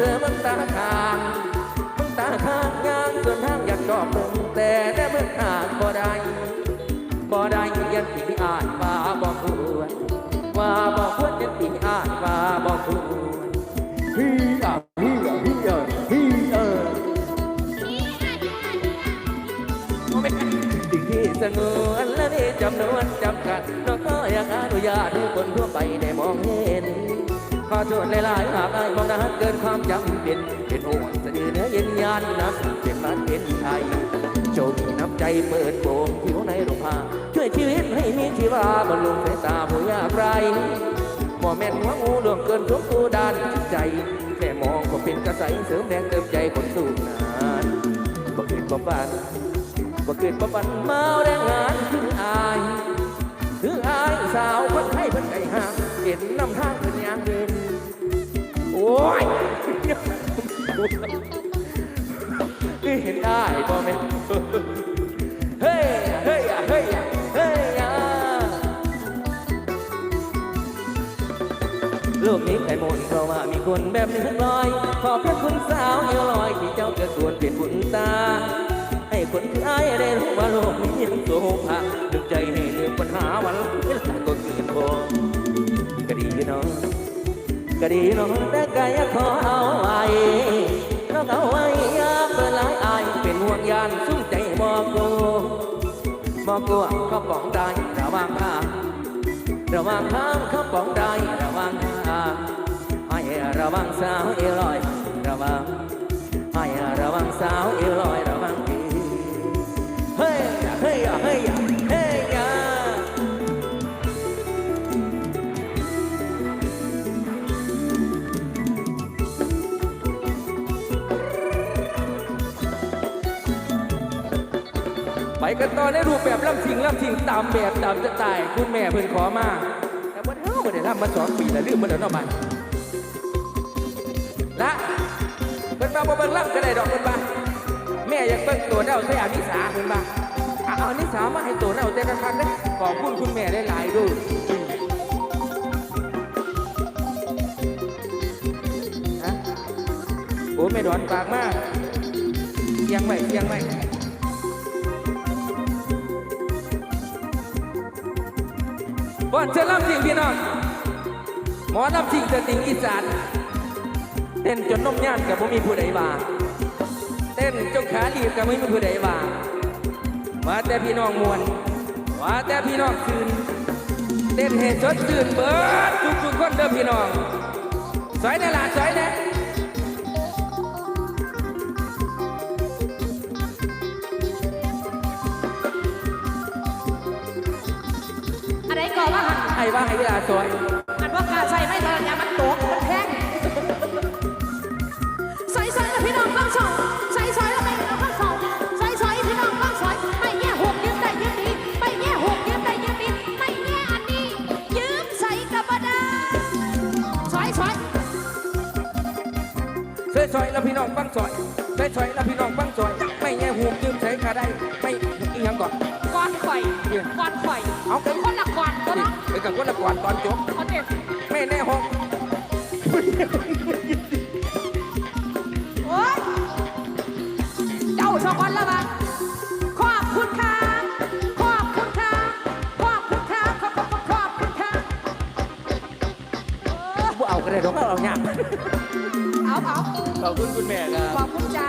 ธอมันตาทางมันตาทางยางส่วนทางอยากชอบมึงแต่ได้เมื่อทางบ่ได้บ่ได้ยันปีอ่านว่าบ่ควรว่าบ่ควรยันปีอ่านว่าบ่ควรฮีอะฮีอะฮีอะฮีอะสิ่งที่สงวนและมีจำนวนจำกัดเราก็อยากอนุญาตให้คนทั่วไปได้มองเห็น ขอโทษหลายๆหากอายมองนั้นเกินความจำเป็น เป็นห่วงสะดือเนื้อเย็นยานน้ำเป็นบ้านเป็นไทยโจมีน้ำใจเปิดโปงผิวในโรงผ้าช่วยชีวิตให้มีชีวาบรรลุสายตาผู้ยากไรบ่แม่นหัวงูดวงเกินทุกผู้ด้านจิตใจแค่มองก็เป็นกระใสเสริมแรงเติมใจคนสู้งานบ่เกิดบ่ฝันบ่เกิดบ่ฝันเมาแรงงานคืออาย สาวคนไทยเพิ่นไก่ห่างเห็นนำทางเป็นยางเดินโอ้ยคือเห็นได้บ่แม่นเฮ้ยเฮ้ยเฮ้ยเฮ้ยอะโลกนี้ใครหมดเพราะว่ามีคนแบบนี้ทั้งร้อย ขอบพระคุณสาวเอวลอยที่เจ้าเกิดส่วนเป็นบุญตาให้คนที่อายได้รู้ว่าโลกนี้ยังโสภาดึงใจให้ลืมปัญหาวัน ก็ดีเนาะแต่กายขอเอาไว้เพราเอาไว้ยาเกินหลายอายเป็นห่วงยานสุ่มใจบอกกูบอกกูเขาปองได้ระวังทางระวังทางเขาปองได้ระวังทางให้ระวังสาวเอวลอยระวังให้ระวังสาวเอวลอย ไปกันต่อในรูปแบบล่ำสิงล่ำสิงตามแบบตามสไตล์คุณแม่เพิ่นขอมา แต่ว่าเท่าไม่ได้ทำมาสองปีแล้วลืมมาแล้วเนาะบัดละเพิ่นมาบ่เบิ่งล่ำก็ได้ดอกเพิ่นมาแม่อยากเบิ่งตัวเน่าใส่อานิสาเพิ่นมาเอาอานิสามาให้ตัวเน่าแต่ละครั้งเด้ขอบคุณคุณแม่หลายๆด้วยฮะโอ้แม่ดอนปากมากเสียงไว้เสียงไว้ บ่อนเชิญร่ำสิงพี่น้อง หมอร่ำสิงเสติงอีสานเต้นจนนมย่านกับบ่มีผู้ใดว่าเต้นจนขาดีบกับไม่มีผู้ใดว่ามาแต่พี่น้องมวลมาแต่พี่น้องคืนเต้นเหตุสดชื่นเบิดทุกทุกคนเด้อพี่น้องสอยในหลานสอยใน อะไรก่อนว่าหันให้ว่าให้เวลาสอยหันว่ากาใส่ไม่ทันยามันตกมันแพงใส่ใส่แล้วพี่น้องต้องสองใส่ใส่แล้วไม่พี่น้องต้องสองใส่ใส่พี่น้องต้องสอยไม่แง่หกยืมได้ยืมดีไม่แง่หกยืมได้ยืมดีไม่แง่อันนี้ยืมใส่กระบะดาใส่ใส่สอยสอยแล้วพี่น้องฟังสอยสอยสอยแล้วพี่น้องฟังสอยไม่แง่หูยืมใช้ขาได้ไม่อีห ยังก่อนก่อนข่อยก่อนข่อยเอากันคนละก่อนก็เนาะไปกับคนละก่อนตอนจบเอาเด็ดแม่แน่ห้องโอ๊ยเจ้าสองคนละบ้างขอบคุณค่ะขอบคุณค่ะขอบคุณค่ะขอบขอบขอบคุณค่ะเออบ่เอาก็ได้ดอกเอาเอายากเอาเอาขอบคุณคุณแม่ครับขอบคุณจ้า